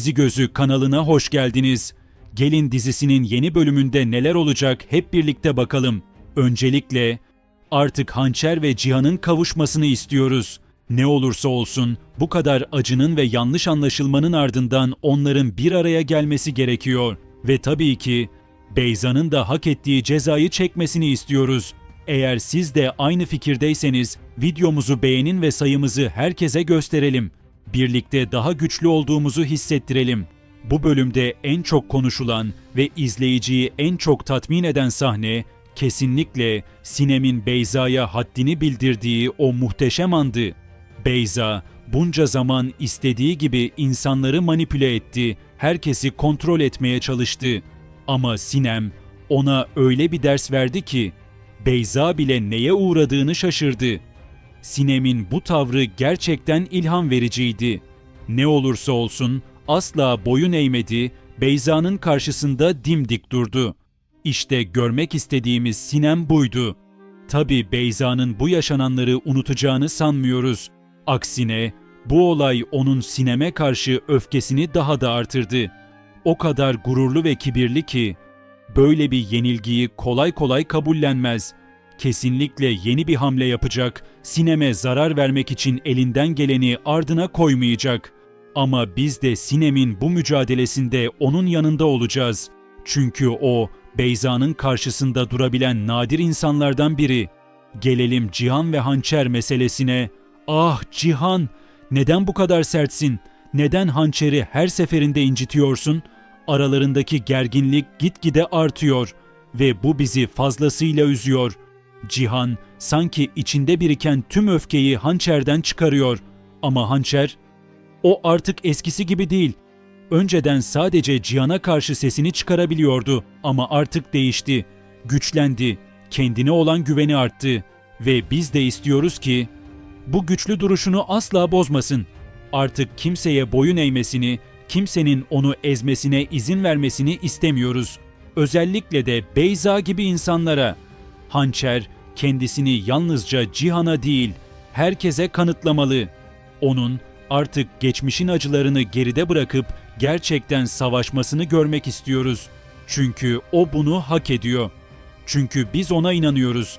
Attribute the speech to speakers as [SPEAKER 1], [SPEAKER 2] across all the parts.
[SPEAKER 1] Dizi Gözü kanalına hoş geldiniz. Gelin dizisinin yeni bölümünde neler olacak hep birlikte bakalım. Öncelikle artık Hançer ve Cihan'ın kavuşmasını istiyoruz. Ne olursa olsun bu kadar acının ve yanlış anlaşılmanın ardından onların bir araya gelmesi gerekiyor. Ve tabii ki Beyza'nın da hak ettiği cezayı çekmesini istiyoruz. Eğer siz de aynı fikirdeyseniz videomuzu beğenin ve sayımızı herkese gösterelim. Birlikte daha güçlü olduğumuzu hissettirelim. Bu bölümde en çok konuşulan ve izleyiciyi en çok tatmin eden sahne kesinlikle Sinem'in Beyza'ya haddini bildirdiği o muhteşem andı. Beyza bunca zaman istediği gibi insanları manipüle etti, herkesi kontrol etmeye çalıştı. Ama Sinem ona öyle bir ders verdi ki Beyza bile neye uğradığını şaşırdı. Sinem'in bu tavrı gerçekten ilham vericiydi. Ne olursa olsun asla boyun eğmedi, Beyza'nın karşısında dimdik durdu. İşte görmek istediğimiz Sinem buydu. Tabi Beyza'nın bu yaşananları unutacağını sanmıyoruz. Aksine bu olay onun Sinem'e karşı öfkesini daha da artırdı. O kadar gururlu ve kibirli ki böyle bir yenilgiyi kolay kolay kabullenmez. Kesinlikle yeni bir hamle yapacak, Sinem'e zarar vermek için elinden geleni ardına koymayacak. Ama biz de Sinem'in bu mücadelesinde onun yanında olacağız. Çünkü o Beyza'nın karşısında durabilen nadir insanlardan biri. Gelelim Cihan ve Hançer meselesine. Ah Cihan, neden bu kadar sertsin? Neden hançeri her seferinde incitiyorsun? Aralarındaki gerginlik gitgide artıyor ve bu bizi fazlasıyla üzüyor. Cihan sanki içinde biriken tüm öfkeyi hançerden çıkarıyor. Ama hançer, o artık eskisi gibi değil. Önceden sadece Cihan'a karşı sesini çıkarabiliyordu ama artık değişti. Güçlendi, kendine olan güveni arttı ve biz de istiyoruz ki bu güçlü duruşunu asla bozmasın. Artık kimseye boyun eğmesini, kimsenin onu ezmesine izin vermesini istemiyoruz. Özellikle de Beyza gibi insanlara. Hançer kendisini yalnızca Cihan'a değil, herkese kanıtlamalı. Onun artık geçmişin acılarını geride bırakıp gerçekten savaşmasını görmek istiyoruz. Çünkü o bunu hak ediyor. Çünkü biz ona inanıyoruz.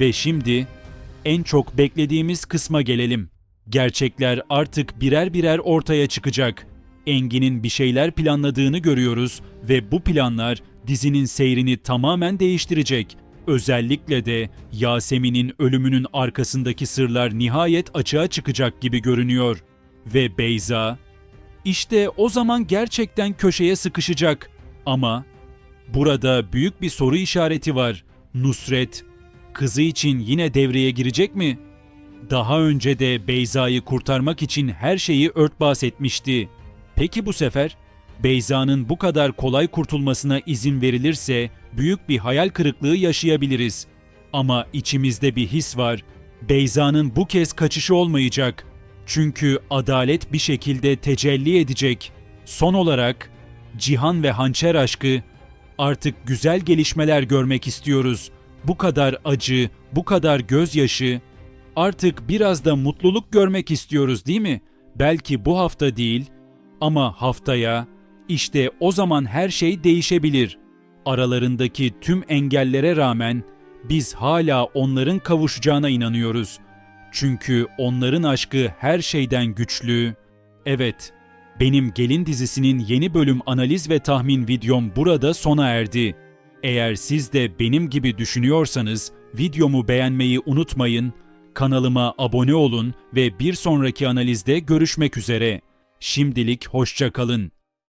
[SPEAKER 1] Ve şimdi en çok beklediğimiz kısma gelelim. Gerçekler artık birer birer ortaya çıkacak. Engin'in bir şeyler planladığını görüyoruz ve bu planlar dizinin seyrini tamamen değiştirecek. Özellikle de Yasemin'in ölümünün arkasındaki sırlar nihayet açığa çıkacak gibi görünüyor. Ve Beyza işte o zaman gerçekten köşeye sıkışacak. Ama burada büyük bir soru işareti var. Nusret kızı için yine devreye girecek mi? Daha önce de Beyza'yı kurtarmak için her şeyi örtbas etmişti. Peki bu sefer Beyza'nın bu kadar kolay kurtulmasına izin verilirse büyük bir hayal kırıklığı yaşayabiliriz. Ama içimizde bir his var. Beyza'nın bu kez kaçışı olmayacak. Çünkü adalet bir şekilde tecelli edecek. Son olarak Cihan ve Hançer aşkı artık güzel gelişmeler görmek istiyoruz. Bu kadar acı, bu kadar gözyaşı, artık biraz da mutluluk görmek istiyoruz değil mi? Belki bu hafta değil ama haftaya işte o zaman her şey değişebilir. Aralarındaki tüm engellere rağmen biz hala onların kavuşacağına inanıyoruz. Çünkü onların aşkı her şeyden güçlü. Evet, benim Gelin dizisinin yeni bölüm analiz ve tahmin videom burada sona erdi. Eğer siz de benim gibi düşünüyorsanız videomu beğenmeyi unutmayın, kanalıma abone olun ve bir sonraki analizde görüşmek üzere. Şimdilik hoşça kalın.